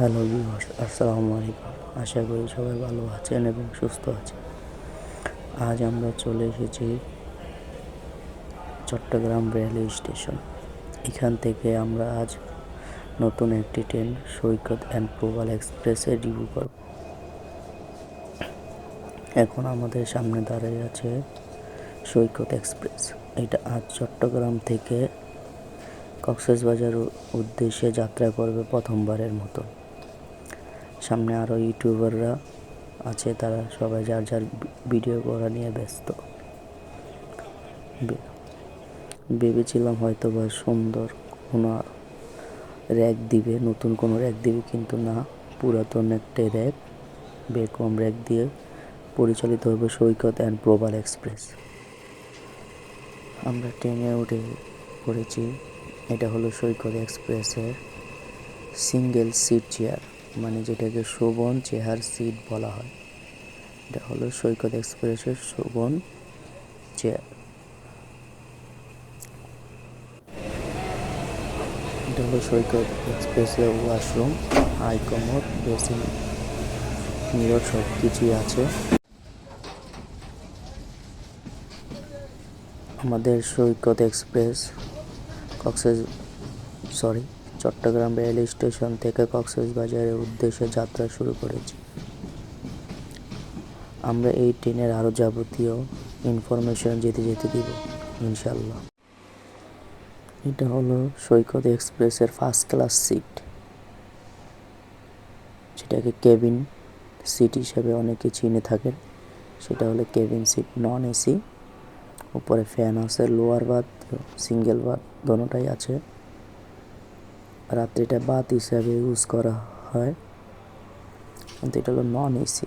Hello আসসালামু আলাইকুম আশা করি সবাই ভালো আছেন এবং সুস্থ আছেন। আজ আমরা চলে এসেছি চট্টগ্রাম রেলওয়ে স্টেশন। এখান থেকে আমরা আজ নতুন একটি ট্রেন সৈকত অ্যান্ড প্রবাল এক্সপ্রেসে রিভিউ করব। এখন আমাদের সামনে দাঁড়িয়ে আছে সৈকত এক্সপ্রেস। এটা আজ চট্টগ্রাম থেকে কক্সবাজার উদ্দেশ্যে যাত্রা করবে প্রথমবারের মতো। সামনে আরও ইউটিউবাররা আছে, তারা সবাই যার যার ভিডিও করা নিয়ে ব্যস্ত। ভেবেছিলাম হয়তো বা সুন্দর কোনো র্যাক দিবে, নতুন কোনো র্যাক দিবে, কিন্তু না, পুরাতন একটা র্যাক, বেকম র্যাক দিয়ে পরিচালিত হবে সৈকত অ্যান্ড প্রবাল এক্সপ্রেস। আমরা ট্রেনে উঠে পড়েছি, এটা হলো সৈকত এক্সপ্রেসের সিঙ্গেল সিট চেয়ার। মানে যেটাকে শোভন চেহার সিট বলা হয়। এটা হলো সৈকত এক্সপ্রেসের শোভন চেয়ার এটা হলো সৈকত এক্সপ্রেসের washroom, high commode, basin, mirror সব কিছুই আছে। আমাদের Saikat express, Cox's, sorry Chittagong rail station থেকে কক্সবাজারের উদ্দেশ্যে যাত্রা শুরু করেছি। আমরা এই ট্রেনের আরও যাবতীয় ইনফরমেশন যেতে যেতে দিব ইনশাল্লাহ এটা হলো সৈকত এক্সপ্রেসের ফার্স্ট ক্লাস সিট। যেটাকে কেবিন সিট হিসেবে অনেকে চিনে থাকেন। সেটা হলো কেবিন সিট, নন এসি। উপরে ফ্যান আছে, লোয়ার বাথ, সিঙ্গেল বাথ, দোনোটাই আছে। রাত্রিটা বাথ হিসাবে ইউজ করা হয়। কিন্তু এটা হলো নন এসি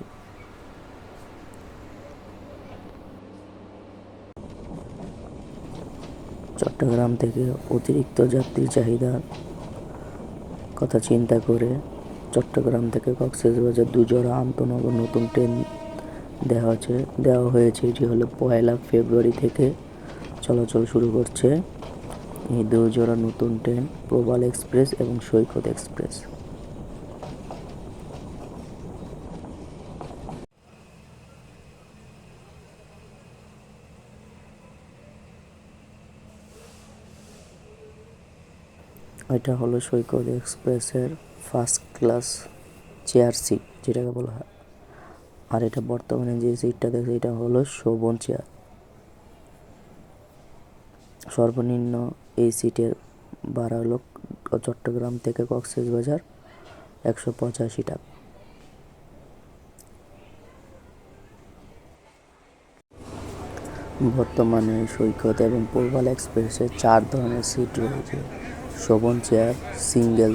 চট্টগ্রাম থেকে অতিরিক্ত যাত্রী চাহিদার কথা চিন্তা করে চট্টগ্রাম থেকে কক্সবাজার দুজোড়া আন্তনগর নতুন ট্রেন দেওয়া দেওয়া হয়েছে, এটি হলো পয়লা ফেব্রুয়ারি থেকে চলাচল শুরু করছে। এই দুজোড়া নতুন ট্রেন প্রবাল এক্সপ্রেস এবং সৈকত এক্সপ্রেস। এটা হলো সৈকত এক্সপ্রেসের ফার্স্ট ক্লাস চেয়ার সিট, যেটাকে বলা হয়। আর এটা বর্তমানে যে সিটটা দেখছে, এটা হলো শোভন চেয়ার। সর্বনিম্ন এই সিটের ভাড়া হলো চট্টগ্রাম থেকে কক্সবাজার একশো পঁচাশি টাকা। বর্তমানে সৈকত এবং পূর্বাল এক্সপ্রেসে চার ধরনের সিট রয়েছে। Shovan chair, single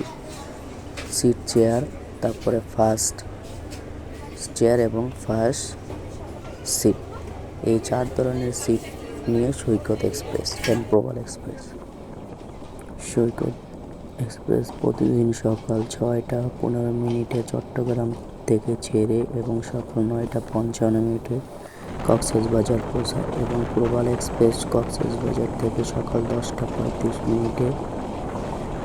seat chair, তারপরে ফার্স্ট চেয়ার এবং ফার্স্ট সিট। এই চার ধরনের সিট নিয়ে সৈকত এক্সপ্রেস এবং প্রবাল এক্সপ্রেস। সৈকত এক্সপ্রেস প্রতিদিন সকাল ছয়টা পনেরো মিনিটে চট্টগ্রাম থেকে ছেড়ে এবং সকাল নয়টা পঞ্চান্ন মিনিটে কক্সবাজার পৌঁছায় এবং প্রবাল এক্সপ্রেস কক্সবাজার থেকে সকাল দশটা পঁয়ত্রিশ মিনিটে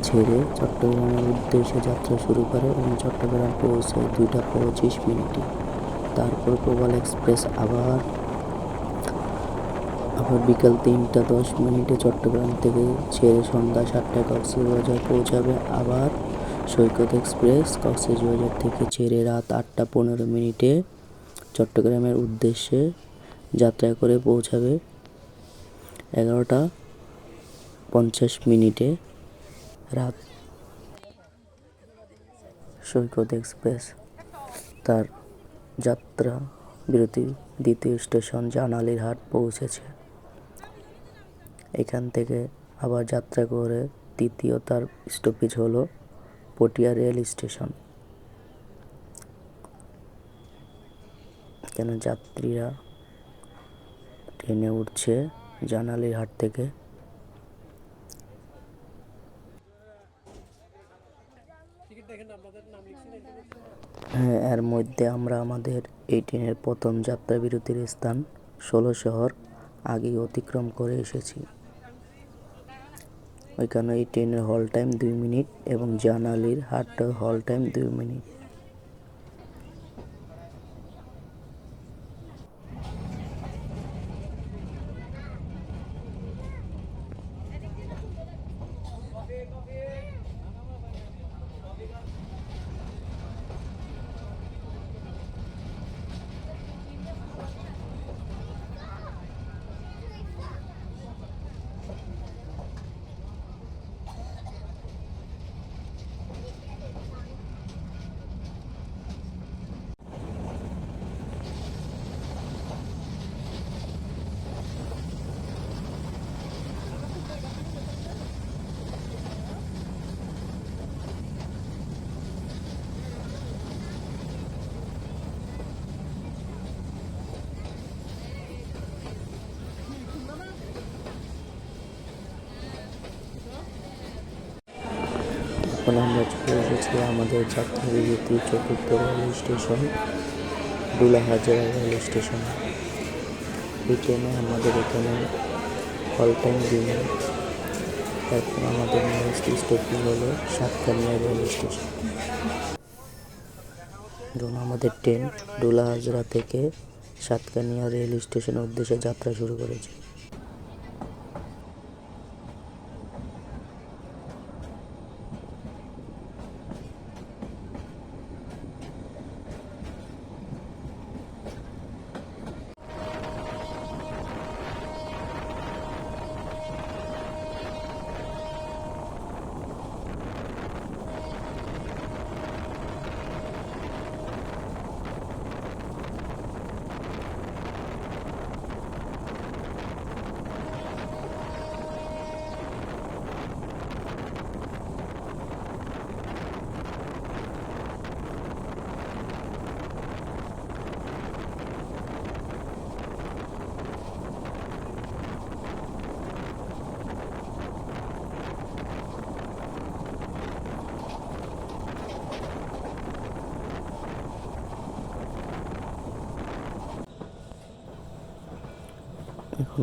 ছেড়ে চট্টগ্রামের উদ্দেশ্যে যাত্রা শুরু করে এবং চট্টগ্রাম পৌঁছায় দুইটা পঁচিশ মিনিটে। তারপর প্রবাল এক্সপ্রেস আবার আবার বিকাল তিনটা দশ মিনিটে চট্টগ্রাম থেকে ছেড়ে সন্ধ্যা সাতটায় কক্সবাজার পৌঁছাবে আবার সৈকত এক্সপ্রেস। কক্সবাজার থেকে ছেড়ে রাত আটটা পনেরো মিনিটে চট্টগ্রামের উদ্দেশ্যে যাত্রা করে পৌঁছাবে এগারোটা পঞ্চাশ মিনিটে রাত। সৈকত এক্সপ্রেস তার যাত্রা বিরতি। দ্বিতীয় স্টেশন জানালির হাট পৌঁছেছে। এখান থেকে আবার যাত্রা করে তৃতীয় তার স্টপেজ হলো পটিয়া রেল স্টেশন। কেন যাত্রীরা ট্রেনে উঠছে জানালির হাট থেকে? হ্যাঁ এর মধ্যে আমরা আমাদের এই ট্রেনের প্রথম যাত্রা বিরতির স্থান ষোলো শহর আগে অতিক্রম করে এসেছি। ওইখানে এই ট্রেনের হল টাইম দুই মিনিট এবং জানালির হাটটার হল টাইম দুই মিনিট এখন আমরা চলে এসেছি আমাদের যাত্রাবিরতি চতুর্থ rail station Dulahazara rail station. এই ট্রেনে আমাদের এখানে হল টাইম মিনিট এখন আমাদের নেক্সট স্টপিং হলো সাতকানিয়া রেল স্টেশন। ধরুন আমাদের ট্রেন ডুলাহাজরা থেকে সাতকানিয়া রেল স্টেশনের উদ্দেশ্যে যাত্রা শুরু করেছে।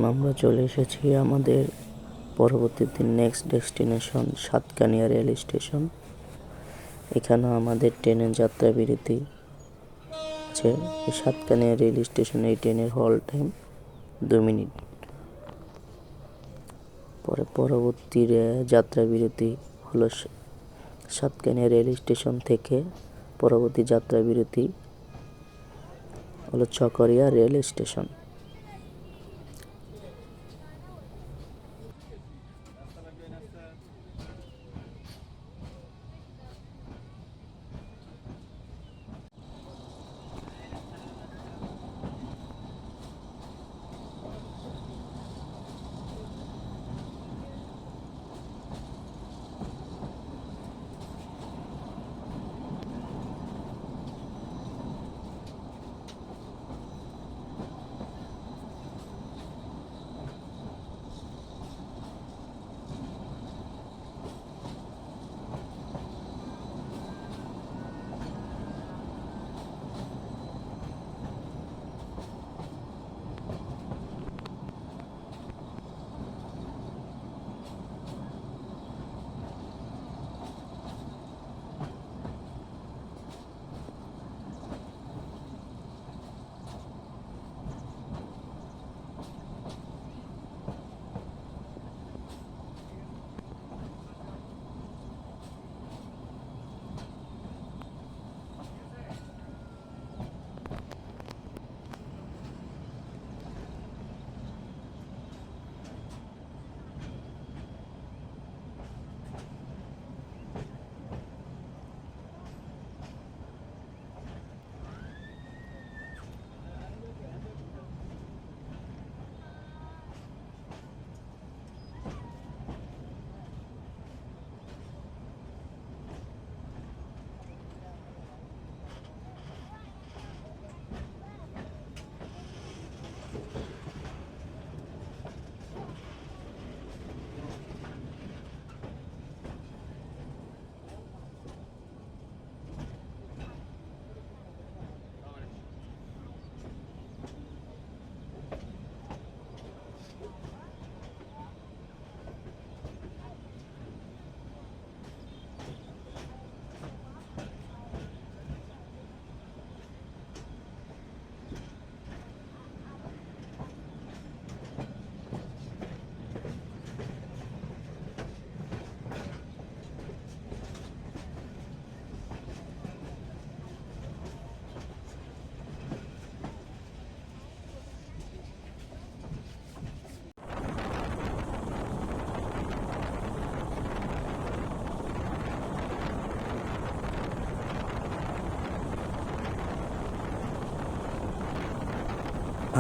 আমরা চলে এসেছি আমাদের পরবর্তীতে next destination Satkania rail station এখানেও আমাদের ট্রেনের যাত্রা বিরতি আছে। সাতকানিয়া রেল স্টেশনে এই ট্রেনের হল টাইম দু মিনিট। পরে পরবর্তী যাত্রা বিরতি হলো সাতকানিয়া রেল স্টেশন থেকে পরবর্তী যাত্রা বিরতি হলো চকরিয়া রেল স্টেশন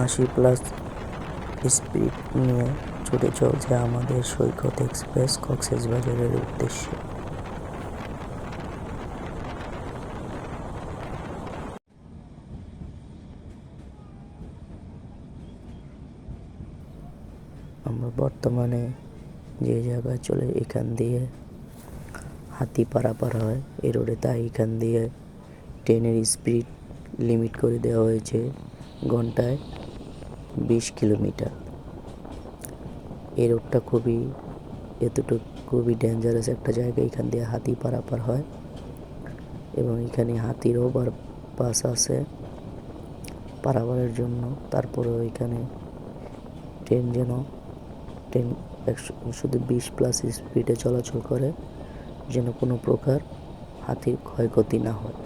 আশি প্লাস স্পিড নিয়ে ছুটে চলছে আমাদের সৈকত এক্সপ্রেস কক্সবাজারের উদ্দেশ্যে। আমরা বর্তমানে যে জায়গায় চলে, এখান দিয়ে হাতি পারাপার হয়। এই রোডে তাই এখান দিয়ে ট্রেনের স্পিড লিমিট করে দেওয়া হয়েছে ঘন্টায়। বিশ কিলোমিটার। এই রোডটা খুবই, এতটুকু খুবই ডেঞ্জারাস একটা জায়গা। এখান দিয়ে হাতি পারাপার হয় এবং এখানে হাতির ওভার পাস আছে পারাপারের জন্য। তারপরেও এখানে ট্রেন যেন, ট্রেন একশো, শুধু বিশ প্লাস স্পিডে চলাচল করে যেন কোনো প্রকার হাতির ক্ষয়ক্ষতি না হয়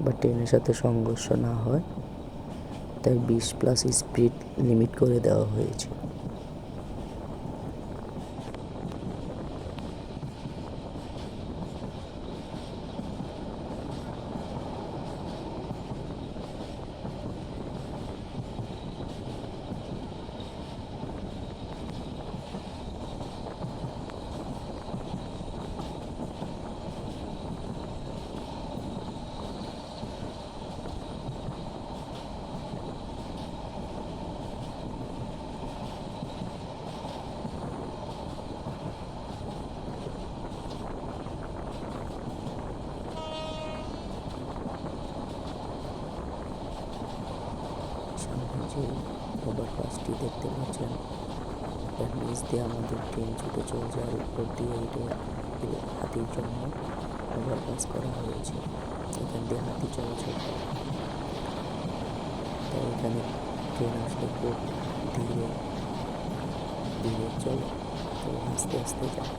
বা ট্রেনের সাথে সংঘর্ষ না হয়। তাই বিশ প্লাস স্পিড লিমিট করে দেওয়া হয়েছে সামনে যে ওভারপাসটি দেখতে পাচ্ছেন। এর নিচ দিয়ে আমাদের ট্রেন ছুটে চলছে আর উপর দিয়ে এটা হাতির জন্য ওভারপাস করা হয়েছে। এখান দিয়ে হাতি করে তাই এখানে ট্রেন আসলে খুব ধীরে ধীরে চলে। তো আস্তে আস্তে যায়।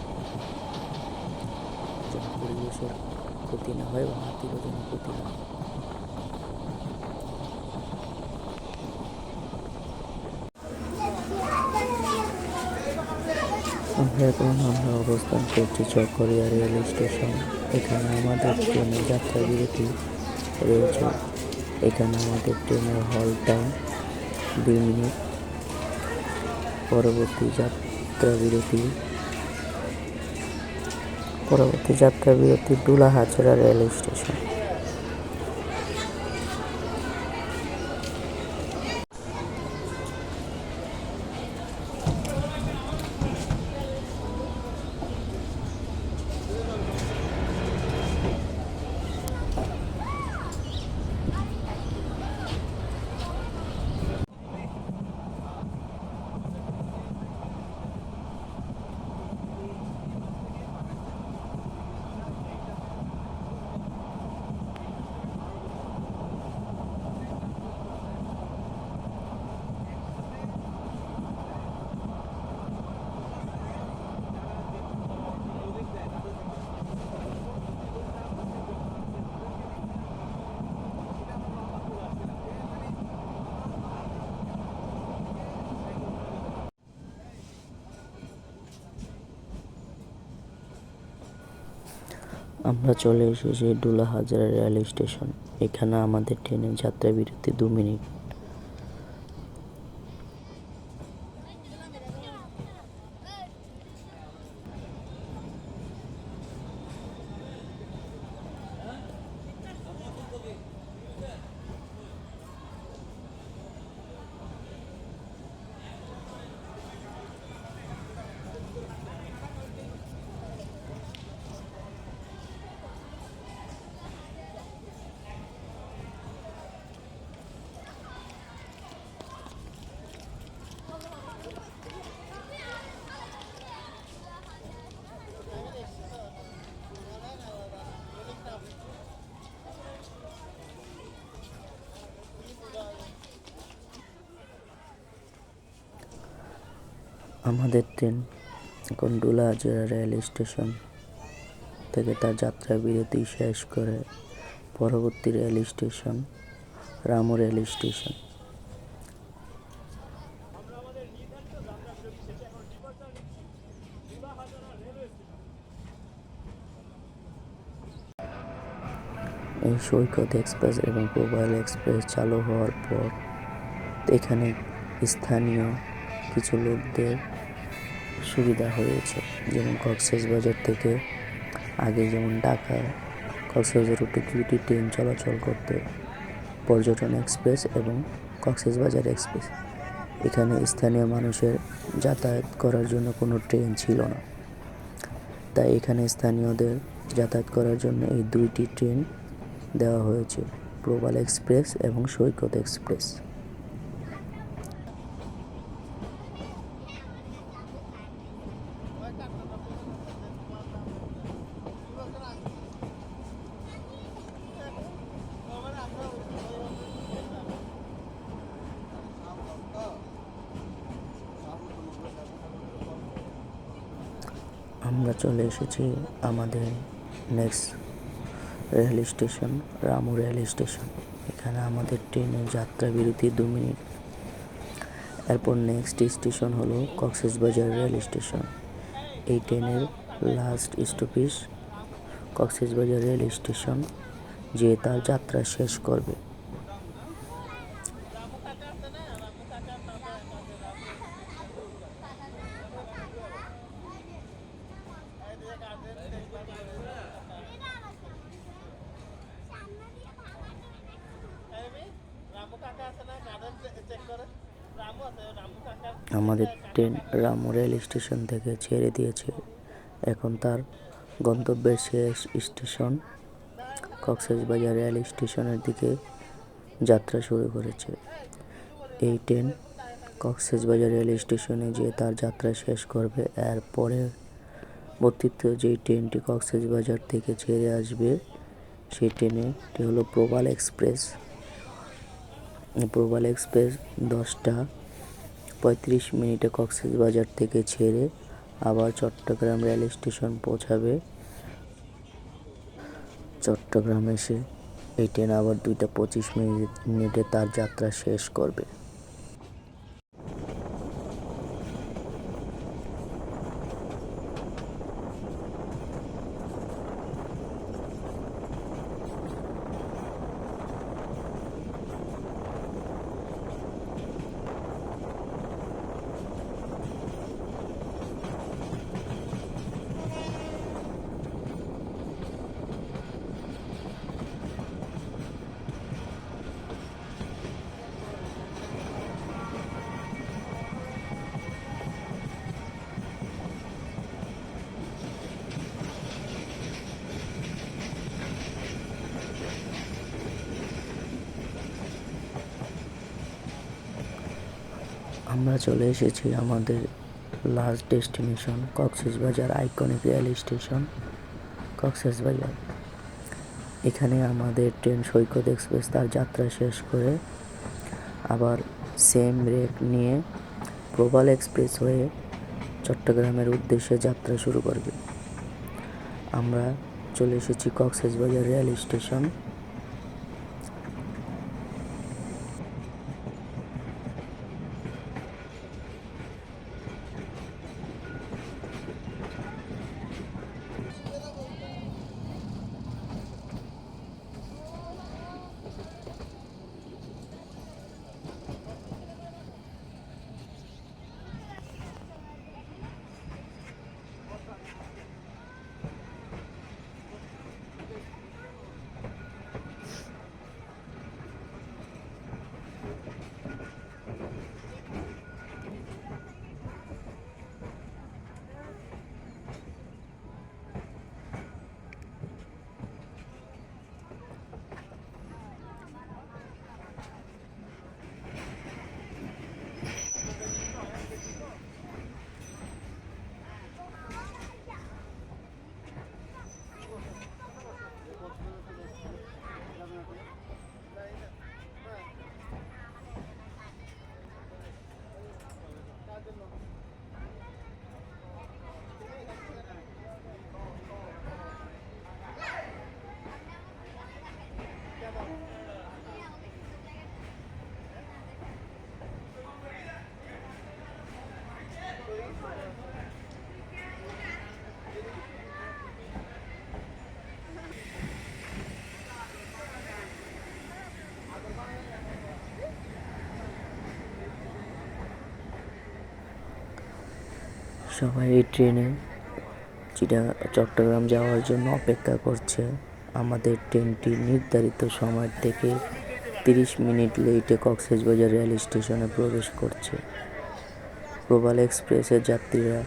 যেন পরিবেশের ক্ষতি না হয় এবং হাতিরও যেন ক্ষতি না হয় আমরা এখন আমরা অবস্থান করছি চকরিয়া রেল স্টেশন। এখানে আমাদের ট্রেনের যাত্রা বিরতি রয়েছে। এখানে আমাদের ট্রেনের হল টাইম দুই মিনিট। পরবর্তী যাত্রা বিরতি। পরবর্তী যাত্রা বিরতি ডুলা হাজরা রেল স্টেশন। আমরা চলে এসেছি ডুলা হাজারা রেল স্টেশন। এখানে আমাদের ট্রেনের যাত্রা বিরতি দু মিনিট। আমাদের ট্রেন এখন ডুলা হাজারা রেল স্টেশন থেকে তার যাত্রা বিরতি শেষ করে পরবর্তী rail station, Ramu rail station. এই সৈকত এক্সপ্রেস এবং প্রবাল এক্সপ্রেস চালু হওয়ার পর এখানে স্থানীয় কিছু লোকদের সুবিধা হয়েছে। যেমন কক্সবাজার থেকে আগে যেমন ঢাকা কক্সবাজার রুটে দুটি ট্রেন চলাচল করতে, পর্যটন এক্সপ্রেস এবং কক্সবাজার এক্সপ্রেস। এখানে স্থানীয় মানুষের যাতায়াত করার জন্য কোনো ট্রেন ছিল না। তাই এখানে স্থানীয়দের যাতায়াত করার জন্য এই দুইটি ট্রেন দেওয়া হয়েছে প্রবাল এক্সপ্রেস এবং সৈকত এক্সপ্রেস। আমরা চলে এসেছি আমাদের next rail station Ramu rail station এখানে আমাদের ট্রেনের যাত্রা বিরতি দু মিনিট। এরপর নেক্সট স্টেশন হলো কক্সবাজার রেল স্টেশন এই ট্রেনের last stoppage Cox's Bazar rail station যে তার যাত্রা শেষ করবে। আমাদের ট্রেন রামু রেল স্টেশন থেকে ছেড়ে দিয়েছে। এখন তার গন্তব্যের শেষ স্টেশন কক্সবাজার রেল স্টেশনের দিকে যাত্রা শুরু করেছে। এই ট্রেন কক্সবাজার রেল স্টেশনে যে তার যাত্রা শেষ করবে। এর পরে বর্তিত যেই ট্রেনটি কক্সবাজার থেকে ছেড়ে আসবে, সেই ট্রেনটি হলো প্রবাল এক্সপ্রেস। প্রবাল এক্সপ্রেস দশটা পঁয়ত্রিশ মিনিটে কক্সবাজার থেকে ছেড়ে আবার চট্টগ্রাম রেল স্টেশন পৌঁছাবে। চট্টগ্রাম এসে এই ট্রেন আবার দুইটা পঁচিশ মিনিট মিনিটে তার যাত্রা শেষ করবে। আমরা চলে এসেছি আমাদের last destination Cox's Bazar iconic rail station Cox's Bazar এখানে আমাদের ট্রেন সৈকত এক্সপ্রেস তার যাত্রা শেষ করে আবার সেম রেক নিয়ে প্রবাল এক্সপ্রেস হয়ে চট্টগ্রামের উদ্দেশ্যে যাত্রা শুরু করবে। আমরা চলে এসেছি কক্সবাজার রেল স্টেশন সবাই এই ট্রেনে চিটা চট্টগ্রাম যাওয়ার জন্য অপেক্ষা করছে। আমাদের ট্রেনটি নির্ধারিত সময় থেকে তিরিশ মিনিট লেটে কক্সবাজার রেল স্টেশনে প্রবেশ করছে। প্রবাল এক্সপ্রেসের যাত্রীরা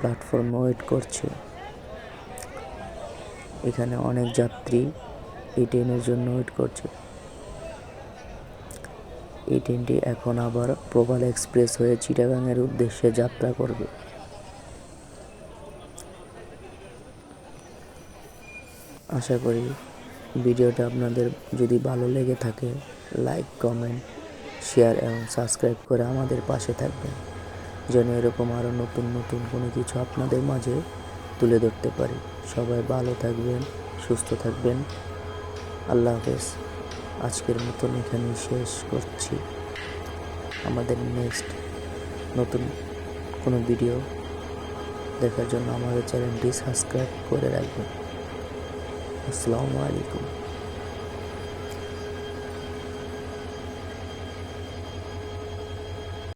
প্ল্যাটফর্মে ওয়েট করছে। এখানে অনেক যাত্রী এই ট্রেনের জন্য ওয়েট করছে। এই ট্রেনটি এখন আবার প্রবাল এক্সপ্রেস হয়ে চিটাগাংয়ের উদ্দেশ্যে যাত্রা করবে। আশা করি ভিডিওটা আপনাদের যদি ভালো লেগে থাকে লাইক কমেন্ট শেয়ার এবং সাবস্ক্রাইব করে আমাদের পাশে থাকবেন, যেন এরকম আরও নতুন নতুন কোনো কিছু আপনাদের মাঝে তুলে ধরতে পারি। সবাই ভালো থাকবেন, সুস্থ থাকবেন। আল্লাহ হাফেজ। আজকের মতন এখানেই শেষ করছি। আমাদের নেক্সট নতুন কোনো ভিডিও দেখার জন্য আমাদের চ্যানেলটি সাবস্ক্রাইব করে রাখবেন। আসসালামু আলাইকুম।